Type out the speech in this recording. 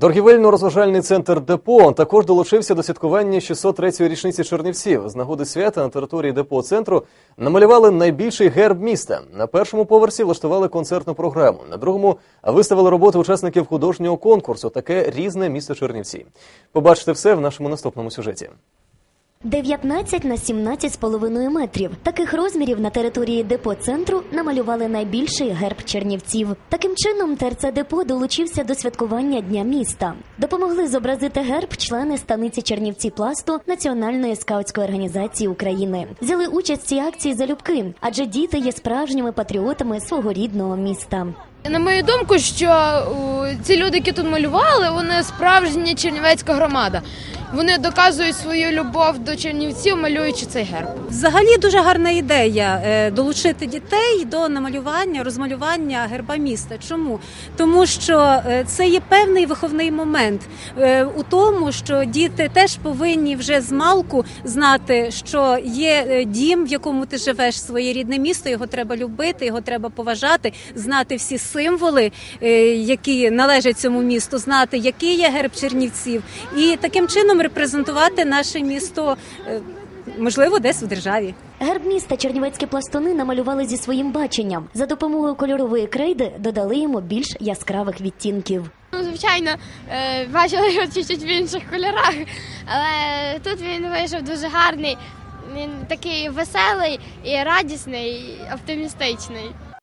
Торгівельно-розважальний центр Депо також долучився до святкування 603-ї річниці Чернівців. З нагоди свята на території депо центру намалювали найбільший герб міста. На першому поверсі влаштували концертну програму. На другому виставили роботи учасників художнього конкурсу. Таке різне місто Чернівці. Побачите все в нашому наступному сюжеті. 19 на 17 з половиною метрів. Таких розмірів на території депо центру намалювали найбільший герб Чернівців. Таким чином, ТРЦ депо долучився до святкування Дня міста. Допомогли зобразити герб члени станиці Чернівці пласту Національної скаутської організації України. Взяли участь в цій акції залюбки, адже діти є справжніми патріотами свого рідного міста. На мою думку, що ці люди, які тут малювали, вони справжня чернівецька громада. Вони доказують свою любов до чернівців, малюючи цей герб. Взагалі дуже гарна ідея е, долучити дітей до намалювання, розмалювання герба міста. Чому? Тому що е, це є певний виховний момент е, у тому, що діти теж повинні вже з малку знати, що є дім, в якому ти живеш, своє рідне місто. Його треба любити, його треба поважати, знати всі символи, які належать цьому місту, знати, який є герб Чернівців, і таким чином репрезентувати наше місто. е, Можливо, десь в державі. Герб міста чернівецькі пластуни намалювали зі своїм баченням. За допомогою кольорової крейди додали йому більш яскравих відтінків. Ну, звичайно, е, бачили його чуть-чуть в інших кольорах, але тут він вийшов дуже гарний. Він такий веселий і радісний, і оптимістичний.